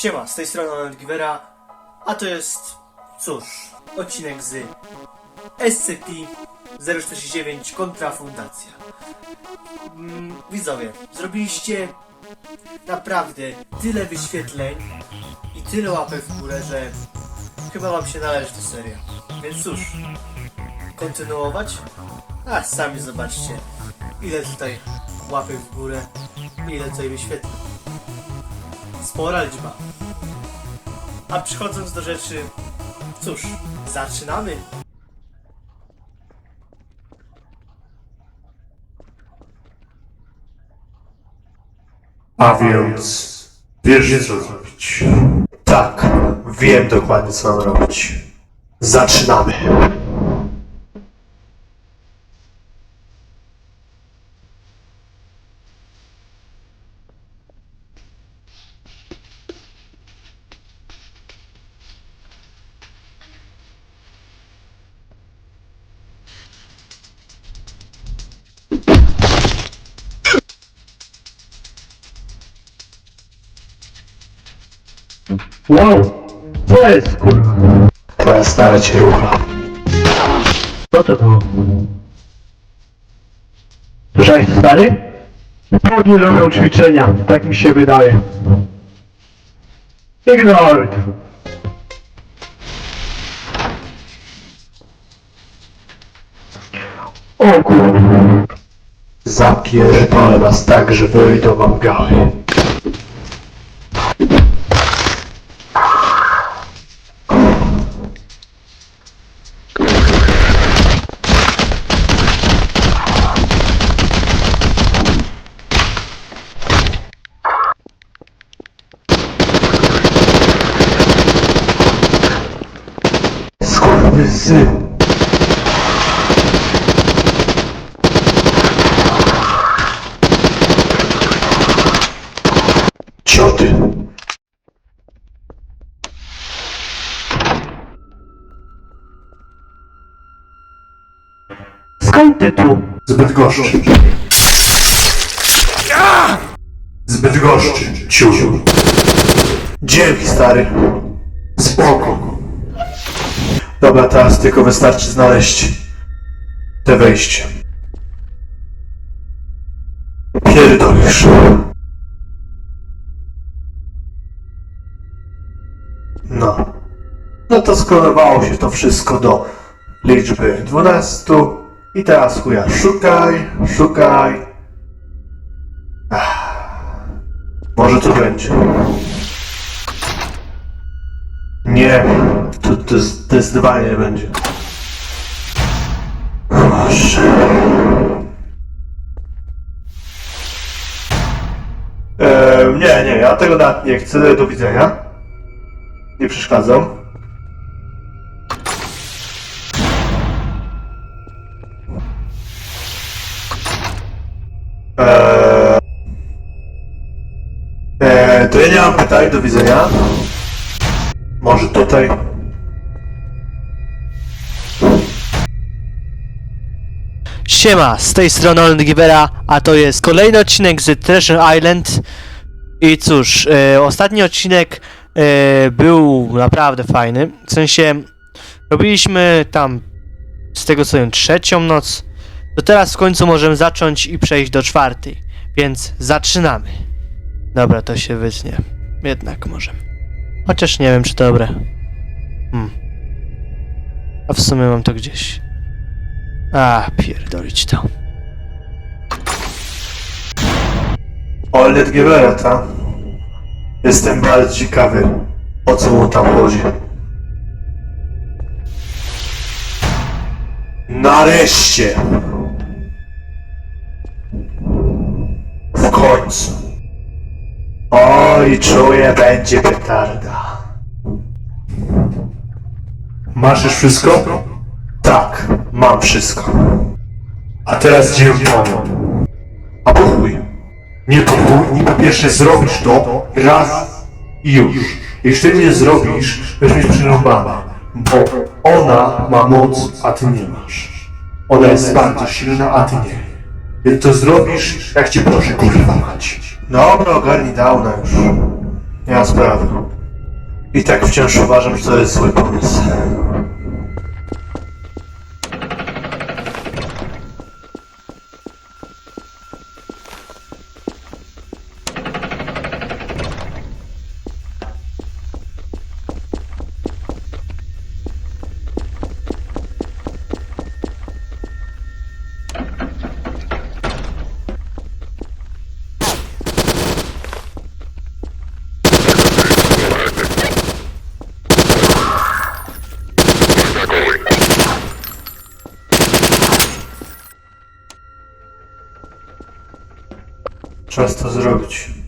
Siema, z tej strony Alan Givera, a to jest, cóż, odcinek z SCP-049 kontra Fundacja. Mm, widzowie, zrobiliście naprawdę tyle wyświetleń i tyle łapek w górę, że chyba wam się należy ta seria. Więc cóż, kontynuować? A, sami zobaczcie, ile tutaj łapek w górę, ile tutaj wyświetleń. Spora liczba. A przechodząc do rzeczy, cóż, zaczynamy. A więc wiesz co zrobić. Tak, wiem dokładnie co mam robić. Zaczynamy. Wow! Co jest kurwa? Twoja stara cię rucha. Co to to? Słyszałeś stary? Pewnie robią ćwiczenia, tak mi się wydaje. Ignoruj. O kurwa. Zapierdolę was tak, że wyjdą wam gały. Skurwysyn. Cioty. Skąd ty tu? Zbyt goszczy. Zbyt goszczy, ciuciu. Dzięki, stary. Spoko. Dobra, teraz tylko wystarczy znaleźć te wejście. Pierdolisz. No. No to skorowało się to wszystko do liczby 12 i teraz chuja szukaj, szukaj. Ach. Może to będzie. Nie, to, to zdecydowanie nie będzie. Eee, nie, nie, ja tego nawet nie chcę. Do widzenia. Nie przeszkadzam. Eee, to ja nie mam pytań, do widzenia. Może tutaj. Siema, z tej strony Alan Givera, a to jest kolejny odcinek z Treasure Island. I cóż, e, ostatni odcinek e, był naprawdę fajny. W sensie, robiliśmy tam, z tego co wiem, trzecią noc. To teraz w końcu możemy zacząć i przejść do czwartej. Więc zaczynamy. Dobra, to się wytnie. Jednak możemy. Chociaż nie wiem, czy dobre. Hmm. A w sumie mam to gdzieś. A, pierdolić to. Olet Geberata. Jestem bardzo ciekawy, o co mu tam chodzi. Nareszcie! W końcu. Oj, czuję, będzie petarda. Masz już wszystko? Tak, mam wszystko. A teraz dzień pomą. A po. Nie po nie po pierwsze zrobisz to raz i już. Jeśli ty nie zrobisz, będziesz mieć przerąbane. Bo ona ma moc, a ty nie masz. Ona jest bardzo silna, a ty nie. Więc to zrobisz, jak cię proszę, kurwa mać. Dobra, ogarnij downa już. Nie ma sprawy. I tak wciąż uważam, że to jest zły pomysł. Czas to zrobić.